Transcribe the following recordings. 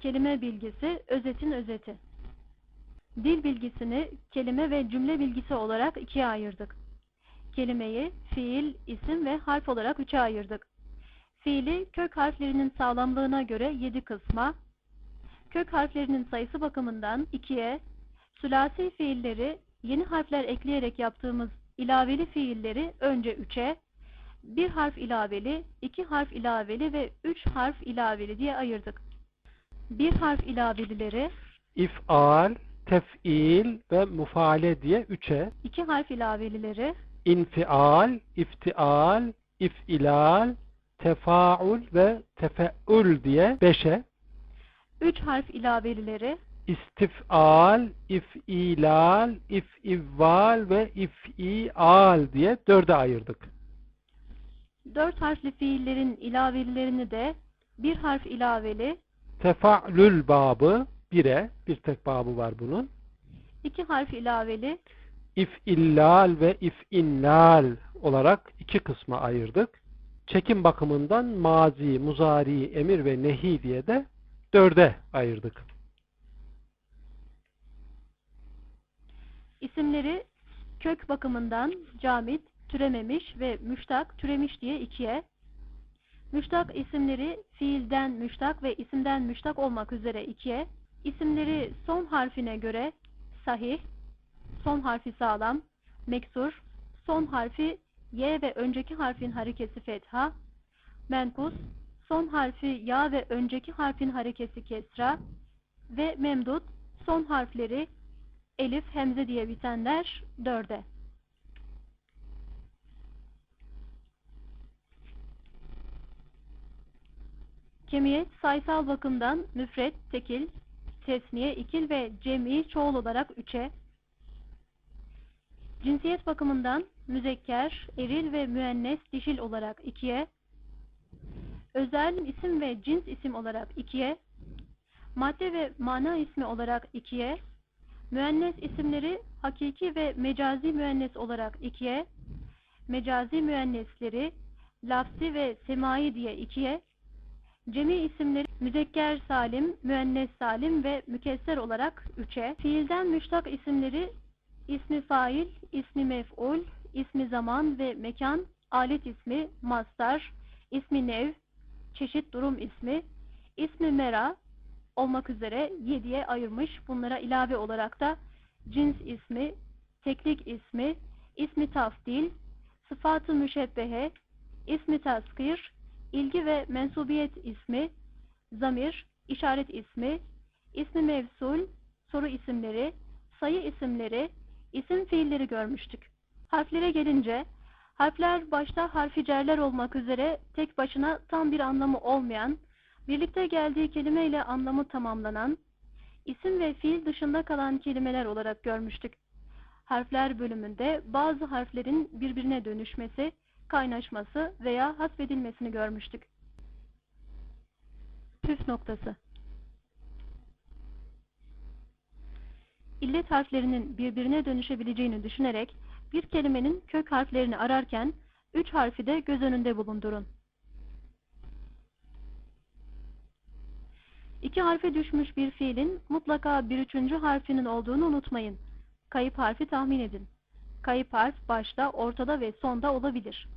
kelime bilgisi, özetin özeti. Dil bilgisini kelime ve cümle bilgisi olarak ikiye ayırdık. Kelimeyi fiil, isim ve harf olarak üçe ayırdık. Fiili kök harflerinin sağlamlığına göre 7 kısma, kök harflerinin sayısı bakımından 2'ye, sülasi fiilleri yeni harfler ekleyerek yaptığımız ilaveli fiilleri önce 3'e, bir harf ilaveli, iki harf ilaveli ve üç harf ilaveli diye ayırdık. Bir harf ilavelileri, İf'al, tef'il ve mufale diye üçe, iki harf ilavelileri, infial, iftial, if'ilal, tefaul ve tefeül diye beşe, üç harf ilavelileri, istifal, if'ilal, if'ivval ve if'ial diye dörde ayırdık. dört harfli fiillerin ilavelilerini de bir harf ilaveli, Tefa'lül babı bire, bir tek babı var bunun. iki harf ilaveli, İf'illal ve if'innal olarak iki kısma ayırdık. Çekim bakımından mazi, muzari, emir ve nehi diye de dörde ayırdık. isimleri kök bakımından camit, türememiş ve müştak, türemiş diye ikiye, müştak isimleri fiilden müştak ve isimden müştak olmak üzere ikiye, isimleri son harfine göre sahih, son harfi sağlam, meksur, son harfi y ve önceki harfin harekesi fetha, menkus, son harfi ya ve önceki harfin harekesi kesra ve memdut, son harfleri elif, hemze diye bitenler dörde. Cemiyet sayısal bakımdan müfret, tekil, tesniye, ikil ve cemi çoğul olarak üçe. Cinsiyet bakımından müzekker, eril ve müennes dişil olarak ikiye. Özel isim ve cins isim olarak ikiye. Madde ve mana ismi olarak ikiye. Müennes isimleri hakiki ve mecazi müennes olarak ikiye, mecazi müennesleri lafzi ve semai diye ikiye, cemi isimleri müzekker salim, müennes salim ve mükesser olarak üçe, fiilden müştak isimleri ismi fail, ismi mef'ul, ismi zaman ve mekan, alet ismi, mastar, ismi nev, çeşit durum ismi, ismi mera, olmak üzere yediye ayırmış. Bunlara ilave olarak da cins ismi, teklik ismi, ismi tafdil, sıfatı müşebbehe, ismi taskir, ilgi ve mensubiyet ismi, zamir, işaret ismi, ismi mevsul, soru isimleri, sayı isimleri, isim fiilleri görmüştük. Harflere gelince, harfler başta harfi cerler olmak üzere tek başına tam bir anlamı olmayan, birlikte geldiği kelime ile anlamı tamamlanan, isim ve fiil dışında kalan kelimeler olarak görmüştük. Harfler bölümünde bazı harflerin birbirine dönüşmesi, kaynaşması veya hasbedilmesini görmüştük. Püf noktası İllet harflerinin birbirine dönüşebileceğini düşünerek bir kelimenin kök harflerini ararken üç harfi de göz önünde bulundurun. İki harfe düşmüş bir fiilin mutlaka bir üçüncü harfinin olduğunu unutmayın. Kayıp harfi tahmin edin. Kayıp harf başta, ortada ve sonda olabilir.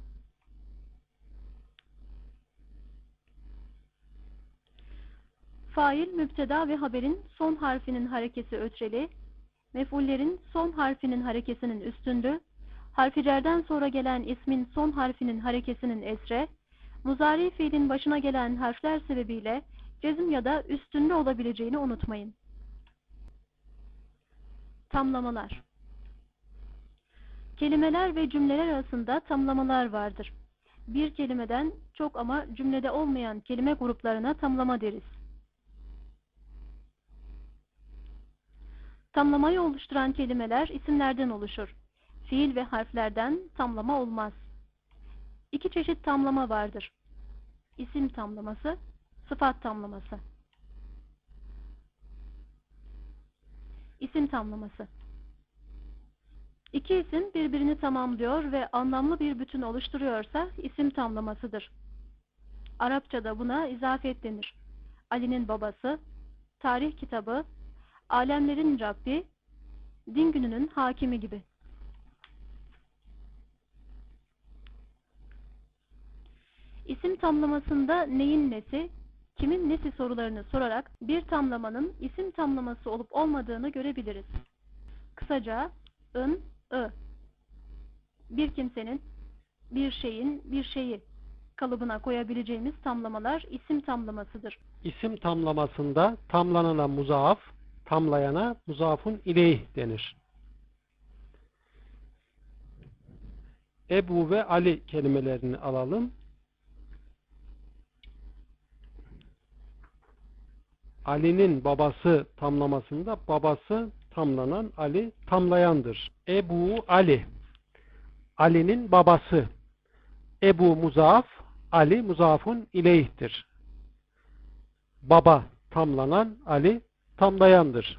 Fail, müpteda ve haberin son harfinin harekesi ötreli, mef'ullerin son harfinin harekesinin üstündü, harfi cerden sonra gelen ismin son harfinin harekesinin esre, muzari fiilin başına gelen harfler sebebiyle cezim ya da üstünde olabileceğini unutmayın. Tamlamalar Kelimeler ve cümleler arasında tamlamalar vardır. Bir kelimeden çok ama cümlede olmayan kelime gruplarına tamlama deriz. Tamlamayı oluşturan kelimeler isimlerden oluşur. Fiil ve harflerden tamlama olmaz. İki çeşit tamlama vardır. İsim tamlaması, sıfat tamlaması. İsim tamlaması. İki isim birbirini tamamlıyor ve anlamlı bir bütün oluşturuyorsa isim tamlamasıdır. Arapçada buna izafiyet denir. Ali'nin babası, tarih kitabı, alemlerin Rabbi, din gününün hakimi gibi. İsim tamlamasında neyin nesi, kimin nesi sorularını sorarak bir tamlamanın isim tamlaması olup olmadığını görebiliriz. Kısaca ın, ı. Bir kimsenin, bir şeyin, bir şeyi kalıbına koyabileceğimiz tamlamalar isim tamlamasıdır. İsim tamlamasında tamlanana muzaaf, tamlayana muzafun ileyh denir. Ebu ve Ali kelimelerini alalım. Ali'nin babası tamlamasında babası tamlanan Ali tamlayandır. Ebu Ali Ali'nin babası Ebu Muzaaf Ali muzafun ileyhtir. Baba tamlanan Ali tamlayandır.